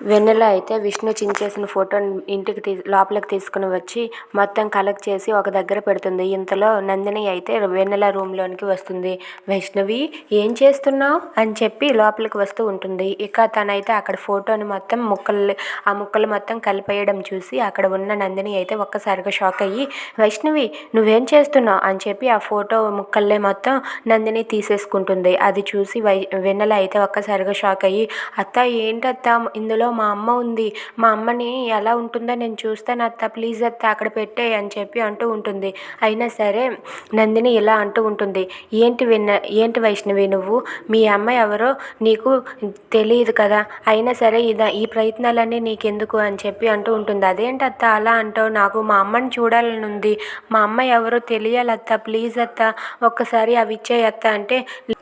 వెన్నెల అయితే విష్ణు చించేసిన ఫోటోని ఇంటికి తీ లోపలికి తీసుకుని వచ్చి మొత్తం కలెక్ట్ చేసి ఒక దగ్గర పెడుతుంది. ఇంతలో నందిని అయితే వెన్నెల రూమ్లోనికి వస్తుంది. వైష్ణవి ఏం చేస్తున్నావు? అని చెప్పి లోపలికి వస్తూ ఉంటుంది. ఇక తనైతే అక్కడ ఫోటోని మొత్తం ముక్కలు ఆ ముక్కలు మొత్తం కలిపేయడం చూసి అక్కడ ఉన్న నందిని అయితే ఒక్కసారిగా షాక్ అయ్యి వైష్ణవి నువ్వేం చేస్తున్నావు? అని చెప్పి ఆ ఫోటో ముక్కల్లే మొత్తం నందిని తీసేసుకుంటుంది. అది చూసి వై వెన్నెల అయితే ఒక్కసారిగా షాక్ అయ్యి అత్త ఏంటత్త? ఇందులో మా అమ్మ ఉంది. మా అమ్మని ఎలా ఉంటుందో నేను చూస్తాను అత్త. ప్లీజ్ అత్త అక్కడ పెట్టే అని చెప్పి అంటూ ఉంటుంది. అయినా సరే నందిని ఇలా అంటూ ఉంటుంది. ఏంటి విన్న ఏంటి వైష్ణవి నువ్వు? మీ అమ్మ ఎవరో నీకు తెలియదు కదా. అయినా సరే ఇదా ఈ ప్రయత్నాలన్నీ నీకెందుకు? అని చెప్పి అంటూ ఉంటుంది. అదేంటి అత్త అలా అంటావు? నాకు మా అమ్మని చూడాలని ఉంది. మా అమ్మ ఎవరో తెలియాలి అత్త. ప్లీజ్ అత్త ఒక్కసారి అవి ఇచ్చేయి అత్త అంటే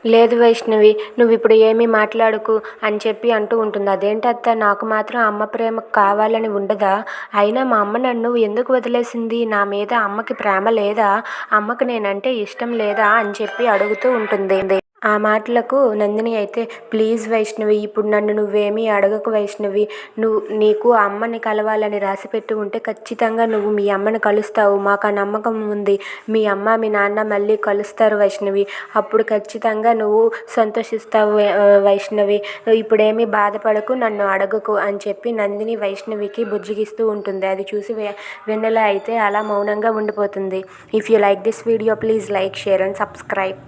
లేదు వైష్ణవి నువ్వు ఇప్పుడు ఏమీ మాట్లాడుకు అని చెప్పి అంటూ ఉంటుంది. అదేంటి అత్త? నాకు నాకు మాత్రం అమ్మ ప్రేమ కావాలని ఉండదా? అయినా మా అమ్మ నన్ను ఎందుకు వదిలేసింది? నా మీద అమ్మకి ప్రేమ లేదా? అమ్మకి నేనంటే ఇష్టం లేదా? అని చెప్పి అడుగుతూ ఉంటుంది. ఆ మాటలకు నందిని అయితే ప్లీజ్ వైష్ణవి ఇప్పుడు నన్ను నువ్వేమీ అడగకు వైష్ణవి. నువ్వు నీకు ఆ అమ్మని కలవాలని రాసిపెట్టి ఉంటే ఖచ్చితంగా నువ్వు మీ అమ్మని కలుస్తావు. మాకు ఆ నమ్మకం ఉంది. మీ అమ్మ మీ నాన్న మళ్ళీ కలుస్తారు వైష్ణవి. అప్పుడు ఖచ్చితంగా నువ్వు సంతోషిస్తావు వైష్ణవి. ఇప్పుడేమీ బాధపడకు నన్ను అడగకు అని చెప్పి నందిని వైష్ణవికి బుజ్జిగిస్తూ ఉంటుంది. అది చూసి వెన్నెల అయితే అలా మౌనంగా ఉండిపోతుంది. If you like this video please like share and subscribe